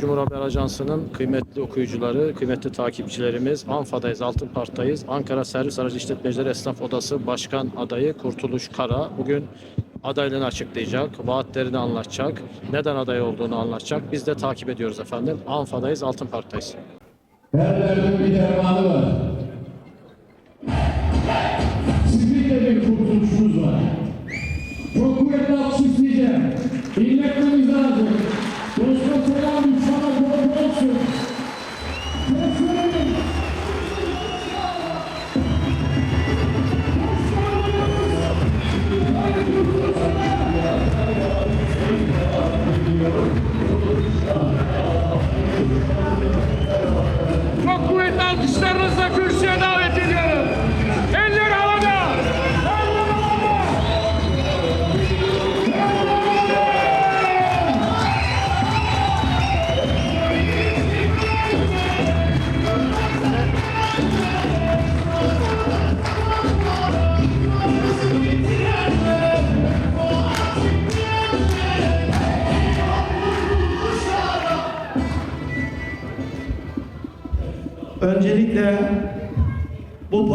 Cumhur Haber Ajansı'nın kıymetli okuyucuları, kıymetli takipçilerimiz, Anfa'dayız, Altın Park'tayız. Ankara Servis Aracı İşletmecileri Esnaf Odası Başkan Adayı Kurtuluş Kara bugün adaylığını açıklayacak, vaatlerini anlatacak, neden aday olduğunu anlatacak. Biz de takip ediyoruz efendim. Anfa'dayız, Altın Park'tayız. Her bir dermanı var.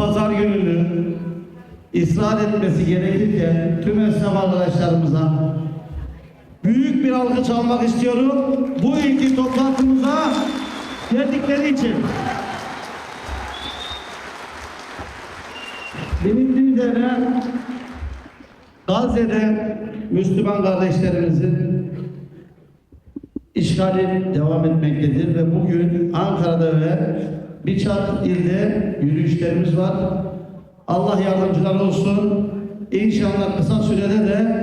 Pazar gününü ısrar etmesi gerekirken tüm esnaf arkadaşlarımıza büyük bir alkış almak istiyorum. Bu ilki toplantımıza geldikleri için. Bilindiği üzere Gazze'de Müslüman kardeşlerimizin işgali devam etmektedir ve bugün Ankara'da ve birçok ilde yürüyüşlerimiz var. Allah yardımcılar olsun. İnşallah kısa sürede de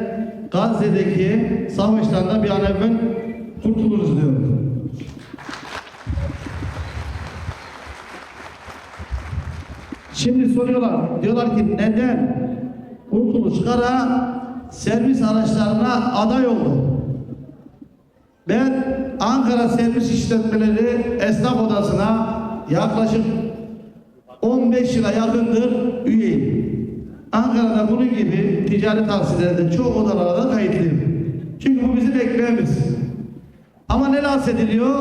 Gazze'deki savaştan bir an evvel kurtuluruz diyorum. Şimdi soruyorlar, diyorlar ki neden Kurtuluş Kara servis araçlarına aday oldu? Ben Ankara Servis İşletmeleri Esnaf Odası'na yaklaşık 15 yıla yakındır üyeyim. Ankara'da bunun gibi ticari tavsiyelerde çoğu odalara da kayıtlıyım. Çünkü bu bizim ekmeğimiz. Ama ne ediliyor?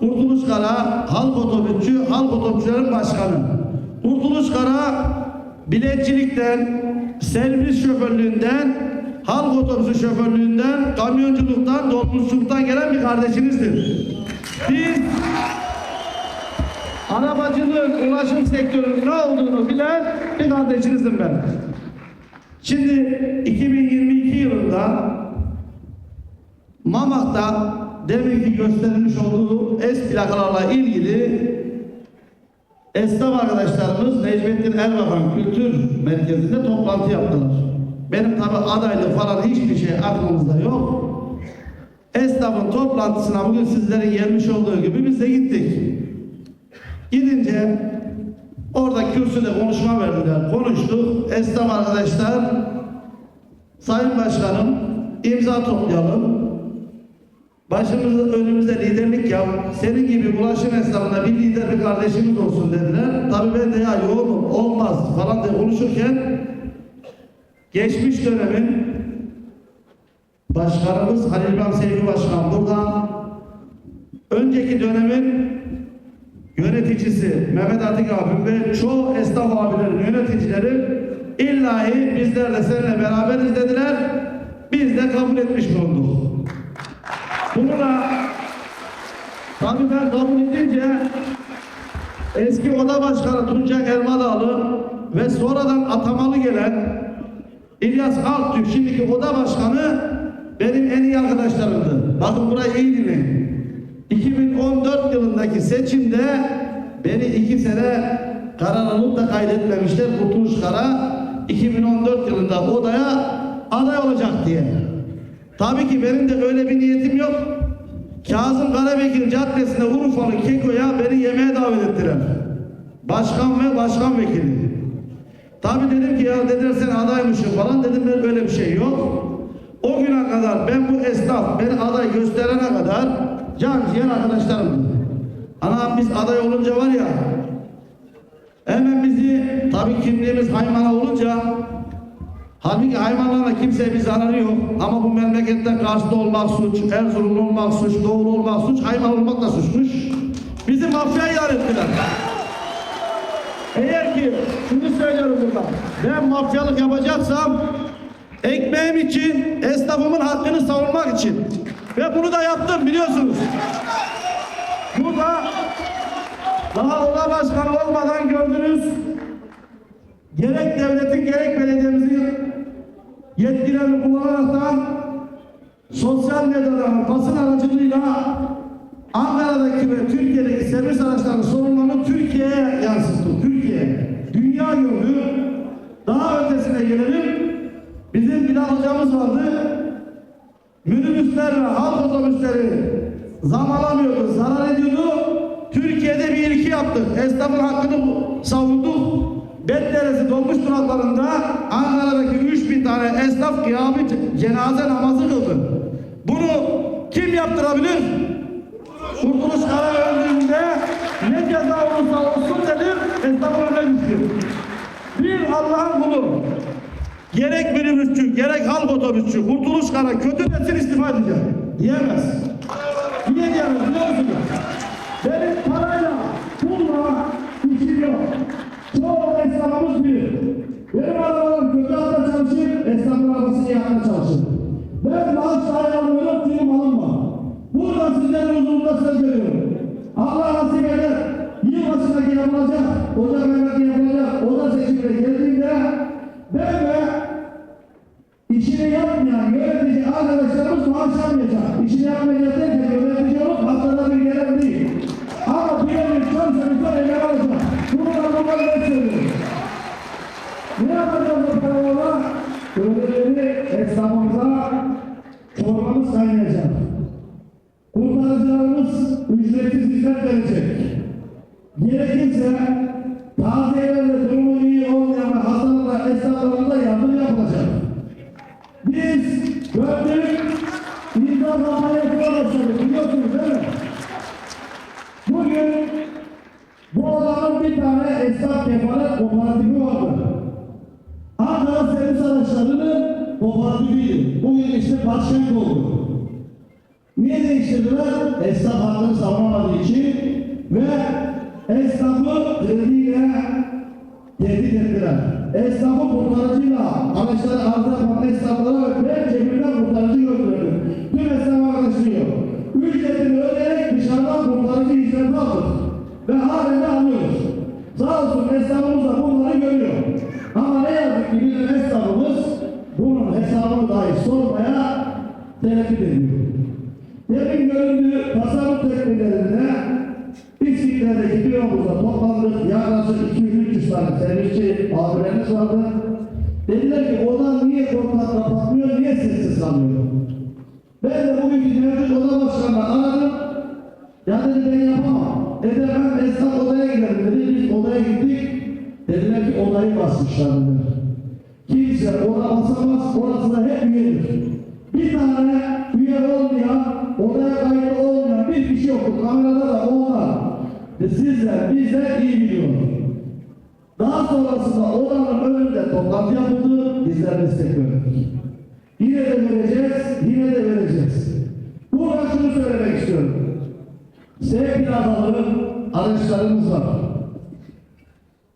Kurtuluş Kara, halk otobüsçü, halk otobüsçülerin başkanı. Kurtuluş Kara, biletçilikten, servis şoförlüğünden, halk otobüsü şoförlüğünden, kamyonculuktan, dolmuşçuluktan gelen bir kardeşimizdir. Biz arabacılığın, ulaşım sektörünün ne olduğunu bilen bir kardeşinizim ben. Şimdi 2022 yılında Mamak'ta deminki gösterilmiş olduğu es plakalarla ilgili esnaf arkadaşlarımız Necmettin Erbakan Kültür Merkezi'nde toplantı yaptılar. Benim tabi adaylık falan hiçbir şey aklımızda yok. Esnafın toplantısına bugün sizlerin gelmiş olduğu gibi biz de gittik. Gidince orada kürsüde konuşma verdiler. Konuştuk. Esnaf arkadaşlar Sayın Başkanım imza toplayalım. Başımızda önümüzde liderlik yap. Senin gibi ulaşım esnafında bir lider bir kardeşimiz olsun dediler. Tabii ben de ya yoğunum olmaz falan diye konuşurken geçmiş dönemin başkanımız Halil İbrahim Seyfi Başkan burada önceki dönemin yöneticisi Mehmet Atik abim ve çoğu esnaf abilerin yöneticileri illahi bizler de seninle beraberiz dediler. Biz de kabul etmiş bulunduk. Bunu da tabii ben kabul edince eski oda başkanı Tuncay Elmadağlı ve sonradan atamalı gelen İlyas Alktürk şimdiki oda başkanı benim en iyi arkadaşlarımdı. Bakın burayı iyi dinleyin. 2014 yılındaki seçimde beni iki sene karar da kaydetmemişler Kurtuluş Kara 2014 yılında odaya aday olacak diye. Tabii ki benim de öyle bir niyetim yok. Kazım Karabekir Caddesi'nde Urfalı Keko'ya beni yemeğe davet ettiler. Başkan ve başkan vekili. Tabii dedim ki ya dediler sen adaymışsın falan dedim ben öyle bir şey yok. O güne kadar ben bu esnaf beni aday gösterene kadar can ciğer arkadaşlarımdı. Anam biz aday olunca var ya hemen bizi tabii kimliğimiz haymana olunca Halbuki hayvanlarla kimseye bir zararı yok. Ama bu memlekette Kars'ta olmak suç, Erzurumlu olmak suç, Doğulu olmak suç, hayvan olmak da suçmuş. Bizi mafya ilan ettiler. Eğer ki şunu söylüyorum burada. Ben mafyalık yapacaksam ekmeğim için, esnafımın hakkını savunmak için. Ve bunu da yaptım biliyorsunuz. Burada daha oda başkanı olmadan gördünüz. Gerek devletin gerek belediyemizin yetkilerini kullanaraktan sosyal medyadan basın aracılığıyla Ankara'daki ve Türkiye'deki servis araçlarının sorunlarını Türkiye'ye yansıttı. Türkiye. Dünya gördü. Daha ötesine gelelim. Bizim Bilal hocamız vardı. Minibüsler ve halk otobüsleri zam alamıyordu, zarar ediyordu. Türkiye'de bir ilki yaptık. Esnafın hakkını savunduk. Betleresi dolmuş duraklarında Ankara'daki 3000 tane esnaf kıyami cenaze namazı kıldı. Bunu kim yaptırabilir? Kurtuluş Kara öldüğünde ne ceza olursa olsun dedim, esnafın önüne düştü. Bir Allah'ın kulu, gerek minibüsçü, gerek halk otobüsçü, Kurtuluş Kara kötü desin istifa edecek. Diyemez. Niye diyemez biliyor musunuz? Benim parayla, pulla işim yok. Çoğu esnafımız bilir. Benim arabalarım kötü hatta çalışır, esnafın arabası iyi hatta çalışır. Ben maaş dahi almıyorum çünkü malım var. Burada sizlerin huzurunda söz veriyorum. Allah nasip eder. Yılbaşındaki yapılacak, Ocak ayındaki yapılacak, Ocak seçimine geldiğinde ben ve işini yapmayan yönetici arkadaşlarımız maaş almayacak. İşini yapmayacak derken yönetici haftada bir gelen değil. Ama bilelim çok sözü emel alacak. Bunu da bunları ben söylüyorum. Ne yapacağız bu paralarla? Ödeleri esnafımıza çorbamız kaynayacak. Kurtarıcılarımız ücretsiz hizmet verecek. Gerekirse taziyelerle durumu iyi olmayan ve hastalıkla esnaflarımıza yardım yapılacak. Biz gördük, imza kampanyası başladık biliyorsunuz değil mi? Bugün bu alanın bir tane esnaf kefalet kooperatifi vardı. Ankara servis araçlarının kooperatifiydi. Bugün işte başkent oldu. Niye değiştirdiler? Esnaf hakkını savunamadığı için ve esnafı krediyle tehdit ettiler. Esnafı kurtarıcıyla araçları arıza yapan esnaflara ve cebimden kurtarıcı götürdü. Tüm esnaf arkadaşlıyor. Ücretini ödeyerek dışarıdan kurtarıcı hizmeti aldık. Ve halen de alıyoruz. Sağ olsun esnafımız da bunları görüyor. Ama ne yazık ki bizim esnafımız bunun hesabını dahi sormaya tereddüt ediyor. Demin göründüğü tasarruf tedbirlerinde İskitler'deki büromuzda toplandık. Yaklaşık 200-300 tane servisçi abilerimiz vardı. Dediler ki odan niye kontak kapatmıyor, niye sessiz kalmıyor? Ben de bugünkü mevcut oda başkanına aradım. Ya dedi ben yapamam. Edemem esnaf odaya gidelim dedi. Biz odaya gittik. Dediler ki odayı basmışlar dediler. Kimse oda basamaz, orası da hep üyedir. Bir tane üye olmayan, odaya kayıtlı olmayan bir kişi yoktu. Kamerada da onlar. Ve sizler, bizler iyi biliyoruz. Daha sonrasında odanın önünde toplantı yapıldı, bizler destek verdik. Yine de vereceğiz, yine de vereceğiz. Burada şunu söylemek istiyorum. Sevgili adalı araçlarımız var.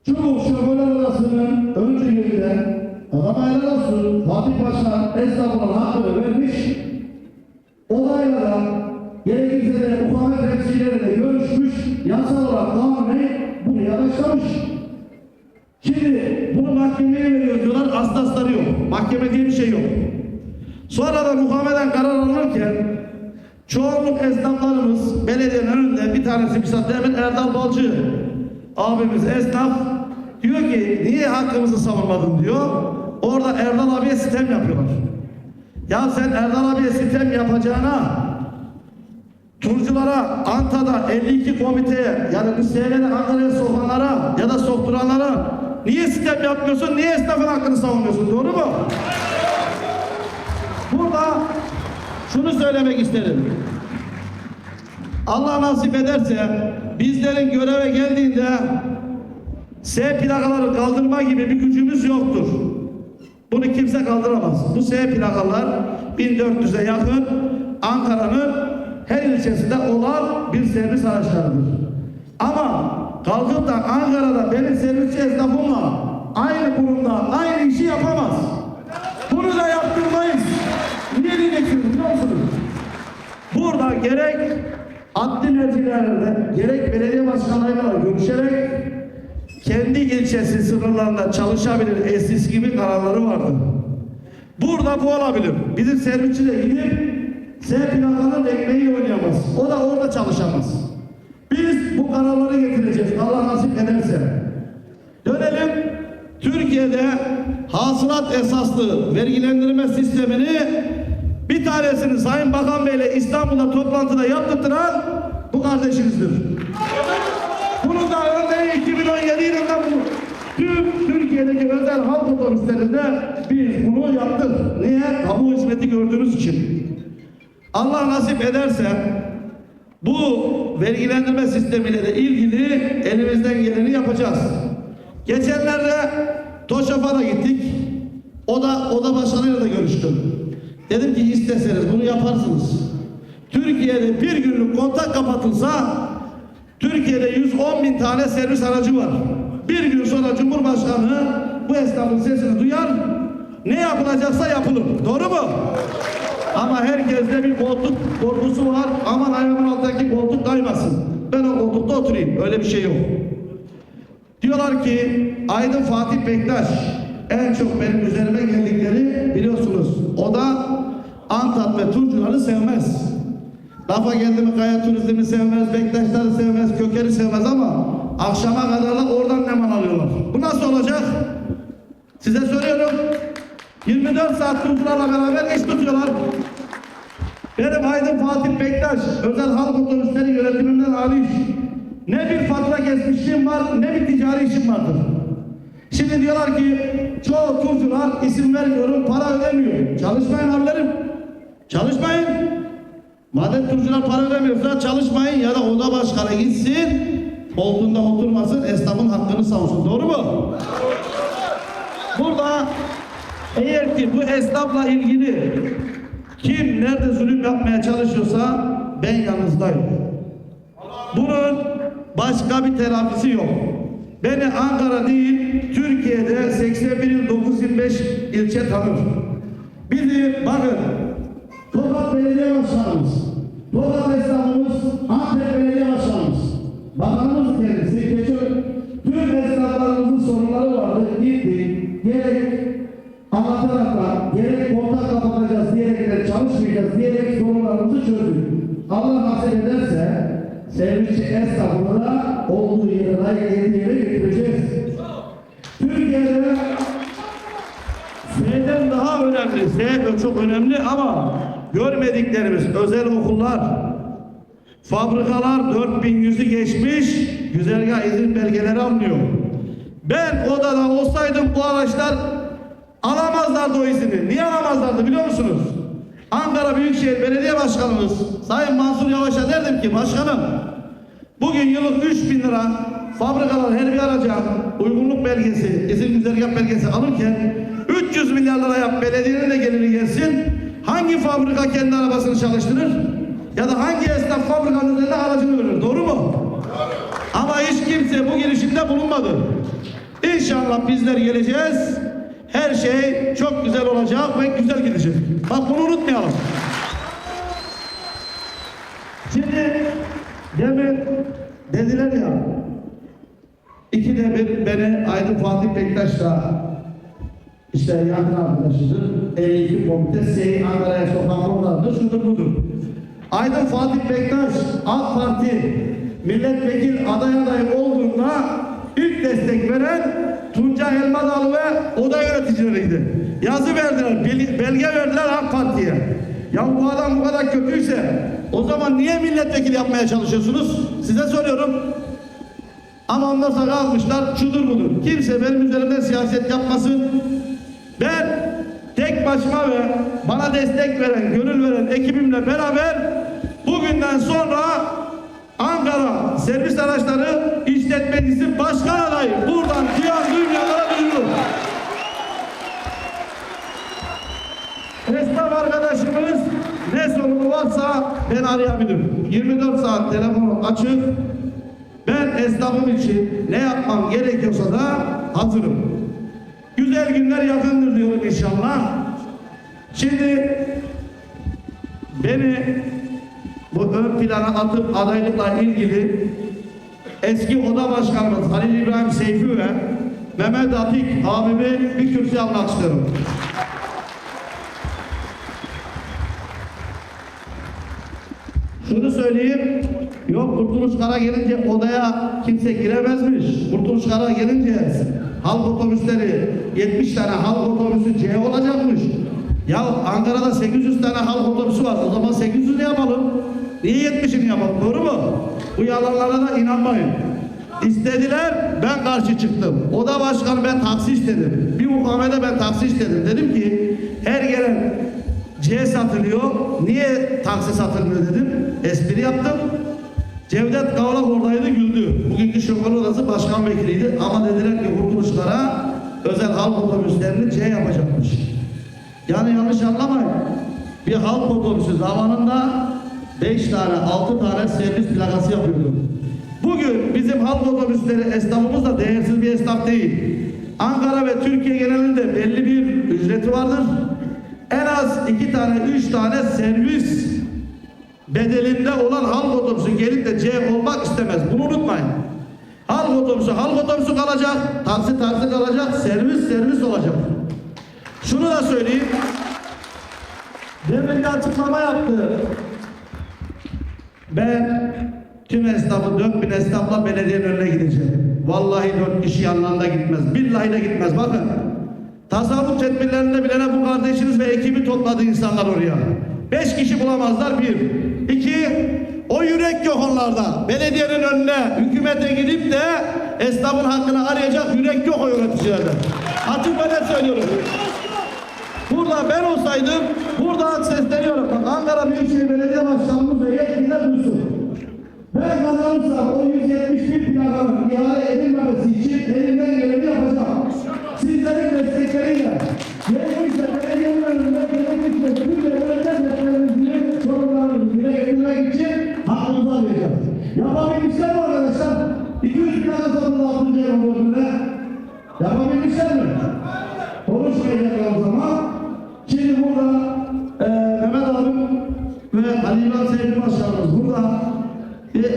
Çoğu şoförler odasının öncülüğünden adama helal olsun Fatih Başkan esnafının hakkını vermiş. Olaylara gerekirse de mukavemet temsilcileriyle görüşmüş. Yasal olarak kanunen bunu yanaşlamış. Şimdi bunu mahkemeye veriyor diyorlar. Aslasları yok. Mahkeme diye bir şey yok. Sonra da mukaveleden karar alınırken çoğunluk esnaflarımız belediyenin önünde bir tanesi bizzat demin Erdal Balcı abimiz esnaf diyor ki niye hakkımızı savunmadın diyor. Orada Erdal abiye sitem yapıyorlar. Ya sen Erdal abiye sitem yapacağına turculara, Anta'da 52 komiteye yani SV'de Ankara'ya sokanlara ya da sokturanlara niye sitem yapmıyorsun, niye esnafın hakkını savunmuyorsun doğru mu? Burada şunu söylemek isterim. Allah nasip ederse bizlerin göreve geldiğinde S plakaları kaldırma gibi bir gücümüz yoktur. Bunu kimse kaldıramaz. Bu S plakalar 1400'e yakın Ankara'nın her ilçesinde olan bir servis araçlarıdır. Ama kalkıp da Ankara'da benim servisçi esnafımla aynı kurumda aynı işi yapamaz. Bunu da yaptırmayız. Niye diyeceksiniz biliyor musunuz? Burada gerek adli mercilerde gerek belediye başkanlarıyla görüşerek kendi ilçesi sınırlarında çalışabilir eskisi gibi kararları vardı. Burada bu olabilir. Bizim servisçi de gidip S plakanın ekmeği oynayamaz. O da orada çalışamaz. Biz bu kararları getireceğiz. Allah nasip ederse. Dönelim Türkiye'de hasılat esaslı vergilendirme sistemini bir tanesini Sayın Bakan Bey'le İstanbul'da toplantıda yaptırtıran bu kardeşimizdir. Bunun da örneği 2017 yılında bu tüm Türkiye'deki özel halk otobüslerinde biz bunu yaptık. Niye? Kamu hizmeti gördüğünüz için. Allah nasip ederse bu vergilendirme sistemiyle de ilgili elimizden geleni yapacağız. Geçenlerde TOŞAF'a da gittik. O da oda başkanıyla da görüştüm. Dedim ki isteseniz bunu yaparsınız. Türkiye'de bir günlük kontak kapatılsa Türkiye'de 110 bin tane servis aracı var. Bir gün sonra Cumhurbaşkanı bu esnafın sesini duyar. Ne yapılacaksa yapılır. Doğru mu? Ama herkeste bir koltuk korkusu var. Aman ayağımın altındaki koltuk kaymasın. Ben o koltukta oturayım. Öyle bir şey yok. Diyorlar ki Aydın Fatih Bektaş en çok benim üzerime geldikleri biliyorsunuz. O da Antat ve Turcuları sevmez. Lafa geldi mi kaya turizmi sevmez, Bektaşları sevmez, Köker'i sevmez ama akşama kadar da oradan neman alıyorlar. Bu nasıl olacak? Size soruyorum. 24 saat Turcularla beraber iş tutuyorlar. Benim Aydın Fatih Bektaş özel halk otobüsleri yönetimimden hariç ne bir fatura kesmişliğim var ne bir ticari işim vardır. Şimdi diyorlar ki çoğu turcular isim vermiyorum para ödemiyor. Çalışmayın abilerim. Çalışmayın. Madem turcular para ödemiyorsa çalışmayın ya da oda başkanı gitsin koltuğunda oturmasın esnafın hakkını savunsun. Doğru mu? Burada eğer ki bu esnafla ilgili kim nerede zulüm yapmaya çalışıyorsa ben yanınızdayım. Bunun başka bir telafisi yok. Beni Ankara değil, Türkiye'de 81 il 925 ilçe tanır. Bizi bakın, Tokat Belediye Başkanımız, Tokat esnafımız, Antep Belediye Başkanımız, Bakanımız kendisi, geçen tüm esnaflarımızın sorunları vardı. Gitti, gerek anlatarak da, gerek kontak kapatacağız diyerek de çalışmayacağız diyerek sorunlarımızı çözdük. Allah nasip ederse servisçi esnafını da olduğu yere layık yere getireceğiz. Türkiye'de S'den daha önemli, S çok önemli ama görmediklerimiz özel okullar, fabrikalar 4100'ü geçmiş, güzergah izin belgeleri almıyor. Ben odada olsaydım bu araçlar alamazlardı o izini. Niye alamazlardı biliyor musunuz? Ankara Büyükşehir Belediye Başkanımız Sayın Mansur Yavaş'a derdim ki başkanım bugün yıllık 3 bin lira fabrikalar her bir araca uygunluk belgesi, izin güzergah belgesi alırken 300 milyar lira yap belediyenin de geliri gelsin. Hangi fabrika kendi arabasını çalıştırır? Ya da hangi esnaf fabrikanın üzerine aracını verir? Doğru mu? Ama hiç kimse bu girişimde bulunmadı. İnşallah bizler geleceğiz. Her şey çok güzel olacak ve güzel gidecek. Bak bunu unutmayalım. Şimdi demin dediler ya ikide bir beni Aydın Fatih Bektaş'la işte yakın arkadaşıdır. 52 komite Sey Ankara'ya sokan konulardır. Şudur budur. Aydın Fatih Bektaş AK Parti milletvekil aday adayı olduğunda ilk destek veren Tunca Elmadağlı ve oda yöneticileriydi. Yazı verdiler, bel- belge verdiler AK Parti'ye. Ya bu adam bu kadar kötüyse o zaman niye milletvekili yapmaya çalışıyorsunuz? Size soruyorum. Ama ondan sonra almışlar şudur budur. Kimse benim üzerimden siyaset yapmasın. Ben tek başıma ve bana destek veren, gönül veren ekibimle beraber bugünden sonra Ankara Servis Araçları İşletmecisi Başkan Adayı buradan Cihan Dünyalara duyurur. Esnaf arkadaşımız ne sorunu varsa ben arayabilirim. 24 saat telefonum açık. Ben esnafım için ne yapmam gerekiyorsa da hazırım. Güzel günler yakındır diyorum inşallah. Şimdi beni bu ön plana atıp adaylıkla ilgili eski oda başkanımız Halil İbrahim Seyfi ve Mehmet Atik abimi bir kürsüye almak istiyorum. Şunu söyleyeyim, yok Kurtuluş Kara gelince odaya kimse giremezmiş. Kurtuluş Kara gelince halk otobüsleri 70 tane halk otobüsü C olacakmış. Ya Ankara'da 800 tane halk otobüsü var. O zaman 800 ne yapalım? Niye 70'ini yapalım? Doğru mu? Bu yalanlara da inanmayın. İstediler, ben karşı çıktım. Oda başkanı ben taksi istedim. Bir mukamede ben taksi istedim. Dedim ki her gelen C satılıyor. Niye taksi satılmıyor dedim. Espri yaptım. Cevdet Kavlak oradaydı güldü. Bugünkü şoför odası başkan vekiliydi. Ama dediler ki Kurtuluşlara özel halk otobüslerini C yapacakmış. Yani yanlış anlamayın. Bir halk otobüsü zamanında 5 tane 6 tane servis plakası yapıyordu. Bugün bizim halk otobüsleri esnafımız da değersiz bir esnaf değil. Ankara ve Türkiye genelinde belli bir ücreti vardır. En az iki tane, üç tane servis bedelinde olan halk otobüsü gelip de C olmak istemez. Bunu unutmayın. Halk otobüsü halk otobüsü kalacak, taksi taksi kalacak, servis servis olacak. Şunu da söyleyeyim. Demin bir açıklama yaptı. Ben tüm esnafı, 4000 esnafla belediyenin önüne gideceğim. Vallahi dört kişi yanlarında gitmez. Billahi de gitmez. Bakın. Tasarruf tedbirlerinde bilene bu kardeşiniz ve ekibi topladı insanlar oraya. Beş kişi bulamazlar bir. İki, o yürek yok onlarda. Belediyenin önüne, hükümete gidip de esnafın hakkını arayacak yürek yok o yöneticilerde. Açık ve net söylüyorum. Burada ben olsaydım buradan sesleniyorum. Bak Ankara Büyükşehir Belediye Başkanımız ve yetkililer duysun. Ben kazanırsam o 171 plakanın ihale edilmemesi için elimden geleni yapacağım. Sizlerin destekleriyle gerekirse belediyenin önünde gerekirse tüm devlet devletlerimizin sorunlarını dile getirmek için hakkımızı arayacağız. Yapabilmişler mi arkadaşlar? 200 plaka satın altıncı yer önünde. Yapabilmişler mi? Konuşmayacaklar o zaman.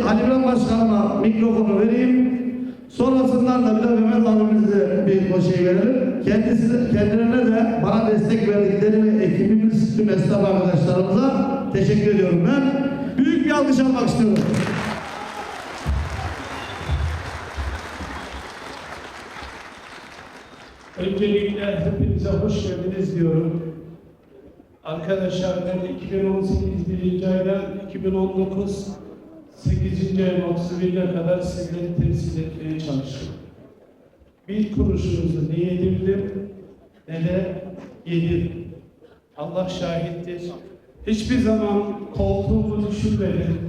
Ali İbrahim Başkanıma mikrofonu vereyim. Sonrasından da bir de Mehmet abimize bir o şey verelim. Kendisi kendilerine de bana destek verdikleri ve ekibimiz tüm esnaf arkadaşlarımıza teşekkür ediyorum ben. Büyük bir alkış almak istiyorum. Öncelikle hepinize hoş geldiniz diyorum. Arkadaşlar ben 2018 birinci aydan 2019 8. ayın 31'ine kadar sizleri temsil etmeye çalıştım. Bir kuruşunuzu ne yedirdim ne de yedim. Allah şahittir. Hiçbir zaman koltuğumu düşünmedim,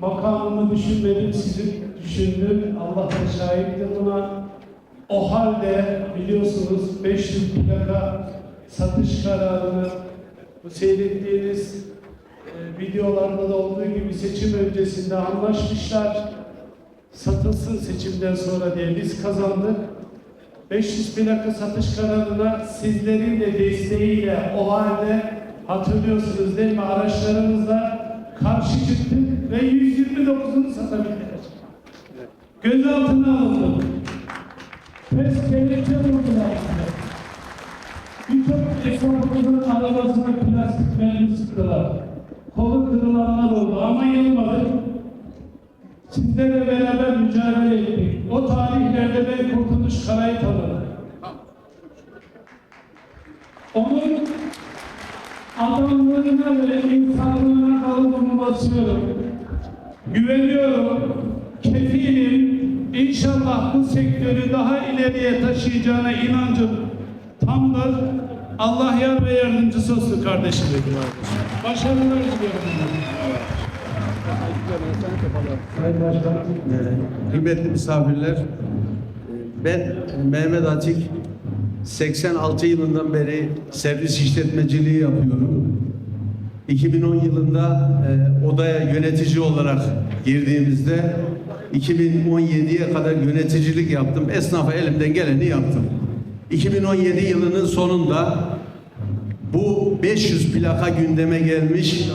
makamımı düşünmedim, sizi düşündüm. Allah da şahittir buna. O halde biliyorsunuz 500 plaka satış kararını bu seyrettiğiniz e, da olduğu gibi seçim öncesinde anlaşmışlar. Satılsın seçimden sonra diye biz kazandık. 500 plaka satış kararına sizlerin de desteğiyle o halde hatırlıyorsunuz değil mi araçlarımızla karşı çıktık ve 129'unu satabildik. Gözaltına alındık. Pes kelepçe vurdular. Birçok esnafımızın arabasına plastik mermi sıktılar. Kolu kırılanlar oldu ama yılmadık. Sizlerle beraber mücadele ettik. O tarihlerde ben Kurtuluş Karay'ı tanıdım. Onun adamlığına ve insanlığına kalıbımı basıyorum. Güveniyorum, kefilim. İnşallah bu sektörü daha ileriye taşıyacağına inancım tamdır. Allah yar ve yardımcısı olsun kardeşim. Başarılar diliyorum. Sayın Başkanım, kıymetli misafirler, ben Mehmet Atik, 86 yılından beri servis işletmeciliği yapıyorum. 2010 yılında e, odaya yönetici olarak girdiğimizde 2017'ye kadar yöneticilik yaptım. Esnafa elimden geleni yaptım. 2017 yılının sonunda bu 500 plaka gündeme gelmiş.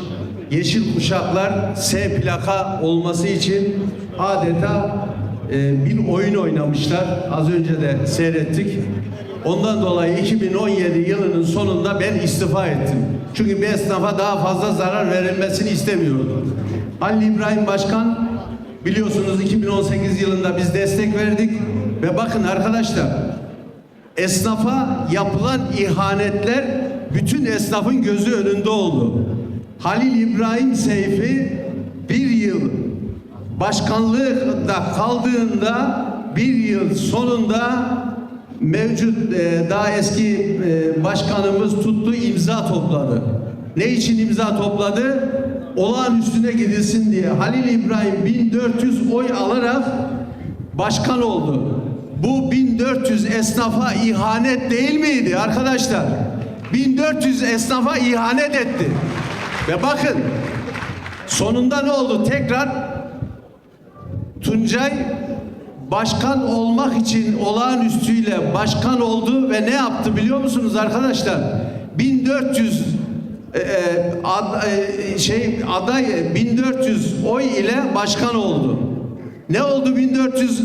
Yeşil kuşaklar S plaka olması için adeta e, bir oyun oynamışlar. Az önce de seyrettik. Ondan dolayı 2017 yılının sonunda ben istifa ettim. Çünkü bir esnafa daha fazla zarar verilmesini istemiyordum. Halil İbrahim Başkan biliyorsunuz 2018 yılında biz destek verdik ve bakın arkadaşlar esnafa yapılan ihanetler bütün esnafın gözü önünde oldu. Halil İbrahim Seyfi bir yıl başkanlıkta kaldığında bir yıl sonunda mevcut e, daha eski e, başkanımız tuttu imza topladı. Ne için imza topladı? Olağanüstüne gidilsin diye. Halil İbrahim 1400 oy alarak başkan oldu. Bu 1400 esnafa ihanet değil miydi arkadaşlar? 1400 esnafa ihanet etti. Ve bakın sonunda ne oldu? Tekrar Tuncay başkan olmak için olağanüstüyle başkan oldu ve ne yaptı biliyor musunuz arkadaşlar? 1400 e, e, ad- e, şey aday 1400 oy ile başkan oldu. Ne oldu 1400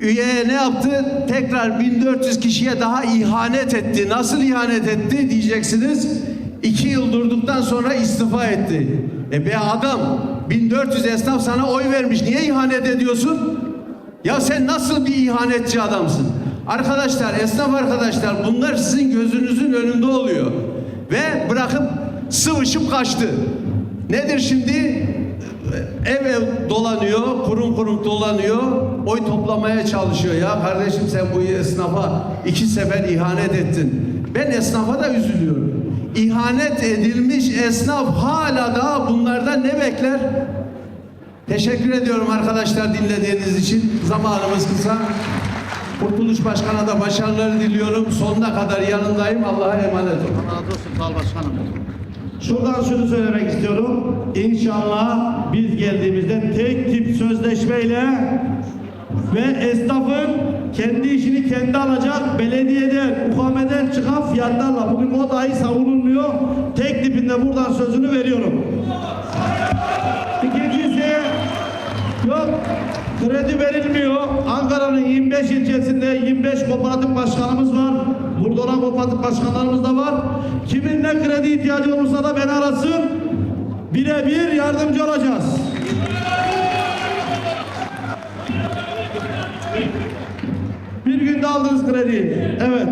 üyeye ne yaptı? Tekrar 1400 kişiye daha ihanet etti. Nasıl ihanet etti diyeceksiniz. İki yıl durduktan sonra istifa etti. E be adam 1400 esnaf sana oy vermiş. Niye ihanet ediyorsun? Ya sen nasıl bir ihanetçi adamsın? Arkadaşlar, esnaf arkadaşlar bunlar sizin gözünüzün önünde oluyor. Ve bırakıp sıvışıp kaçtı. Nedir şimdi? Ev ev dolanıyor, kurum kurum dolanıyor, oy toplamaya çalışıyor. Ya kardeşim sen bu esnafa iki sefer ihanet ettin. Ben esnafa da üzülüyorum. İhanet edilmiş esnaf hala daha bunlardan ne bekler? Teşekkür ediyorum arkadaşlar dinlediğiniz için. Zamanımız kısa. Kurtuluş Başkan'a da başarılar diliyorum. Sonuna kadar yanındayım. Allah'a emanet olun. Şuradan şunu söylemek istiyorum. İnşallah biz geldiğimizde tek tip sözleşmeyle ve esnafın kendi işini kendi alacak belediyeden, ukameden çıkan fiyatlarla bugün o dahi savunulmuyor. Tek tipinde buradan sözünü veriyorum. İkincisi yok kredi verilmiyor. Ankara'nın 25 ilçesinde 25 kooperatif başkanımız var. Burada olan kooperatif başkanlarımız da var. Kimin ne kredi ihtiyacı olursa da beni arasın. Birebir yardımcı olacağız. Bir günde aldınız krediyi. Evet.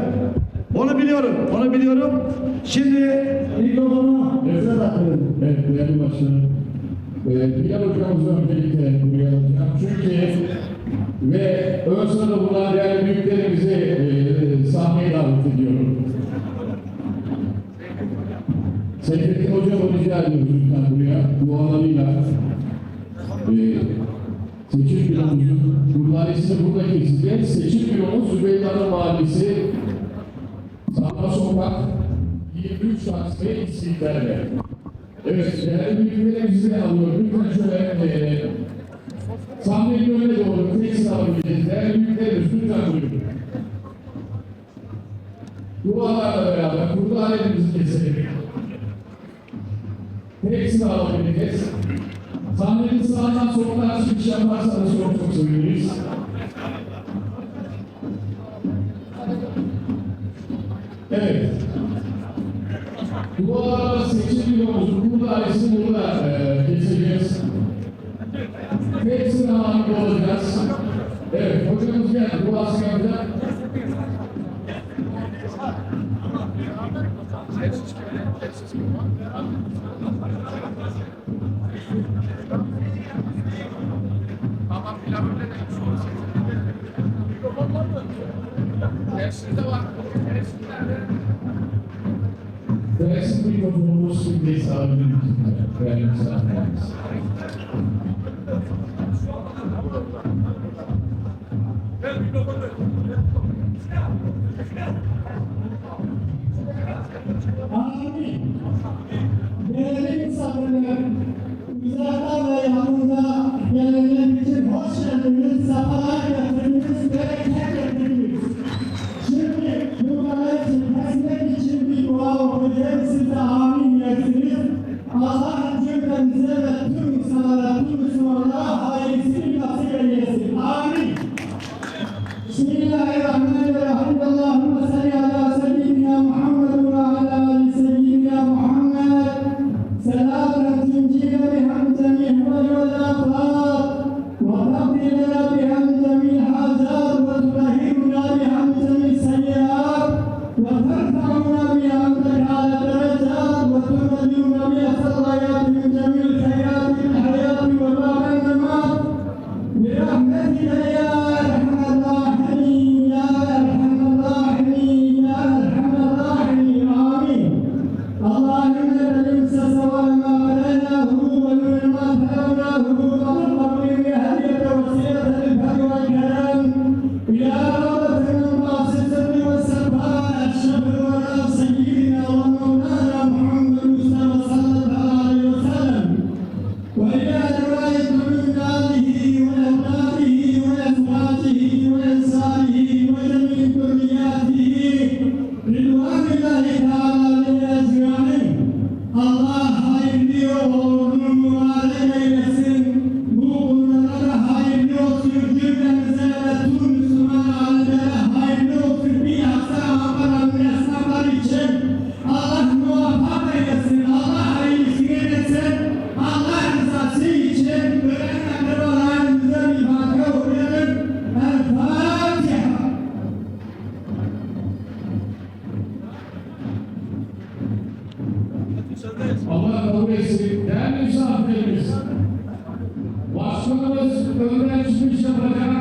Onu biliyorum. Onu biliyorum. Şimdi mikrofonu Efe bırakıyorum. Evet, değerli başkanım. Ee, Bilal hocamızı öncelikle buraya alacağım. Çünkü ve ön bulunan değerli büyüklerimizi e, sahneye davet ediyorum. Seyfettin hocamı rica ediyoruz lütfen buraya dualarıyla. E, seçim büromuzun kurdanesini burada keseceğiz. Seçim büromuz Zübeyir'in Mahallesi Sağma Sokak 23 Taksim'e İstiklal'de. Evet, değerli büyüklerimizi de alıyorum. Lütfen şöyle e, sahnenin önüne doğru alabiliriz. Değerli büyüklerimiz lütfen buyurun. Dualarla beraber kurdanelerimizi keselim. Tek sıra alabiliriz. Sahnenin sağından solundan çıkış yaparsanız çok çok seviniriz. Evet. Dualarla seçim yolumuzu burada ailesi burada. Hepsini halinde olacağız. Evet, hocamız geldi. Duasını yapacak. Dersin mikrofonumuz şimdi sağlayabilir Değerli misafirlerimiz. entrando Başkanımız önden çıkış yapacak.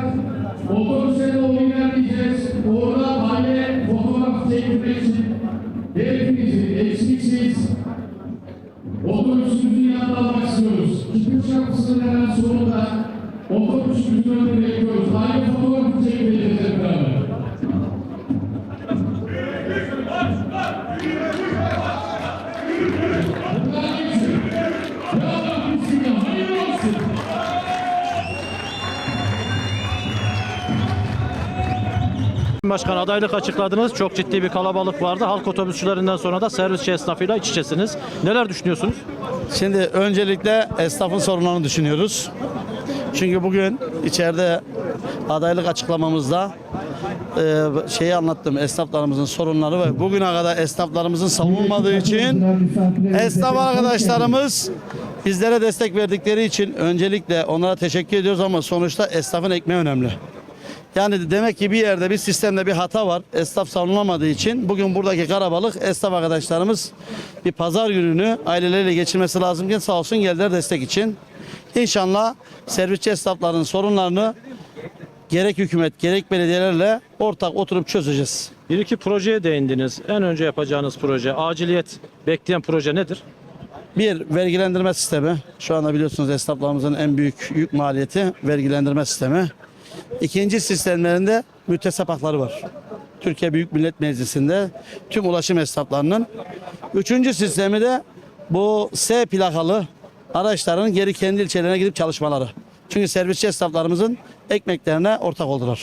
Adaylık açıkladınız. Çok ciddi bir kalabalık vardı. Halk otobüsçülerinden sonra da servisçi esnafıyla iç içesiniz. Neler düşünüyorsunuz? Şimdi öncelikle esnafın sorunlarını düşünüyoruz. Çünkü bugün içeride adaylık açıklamamızda e, şeyi anlattım esnaflarımızın sorunları ve bugüne kadar esnaflarımızın savunmadığı için esnaf arkadaşlarımız bizlere destek verdikleri için öncelikle onlara teşekkür ediyoruz ama sonuçta esnafın ekmeği önemli. Yani demek ki bir yerde bir sistemde bir hata var. Esnaf savunulamadığı için bugün buradaki karabalık esnaf arkadaşlarımız bir pazar gününü aileleriyle geçirmesi lazımken sağ olsun geldiler destek için. İnşallah servisçi esnafların sorunlarını gerek hükümet gerek belediyelerle ortak oturup çözeceğiz. Bir iki projeye değindiniz. En önce yapacağınız proje, aciliyet bekleyen proje nedir? Bir vergilendirme sistemi. Şu anda biliyorsunuz esnaflarımızın en büyük yük maliyeti vergilendirme sistemi. İkinci sistemlerinde müttesep hakları var. Türkiye Büyük Millet Meclisi'nde tüm ulaşım esnaflarının. Üçüncü sistemi de bu S plakalı araçların geri kendi ilçelerine gidip çalışmaları. Çünkü servisçi esnaflarımızın ekmeklerine ortak oldular.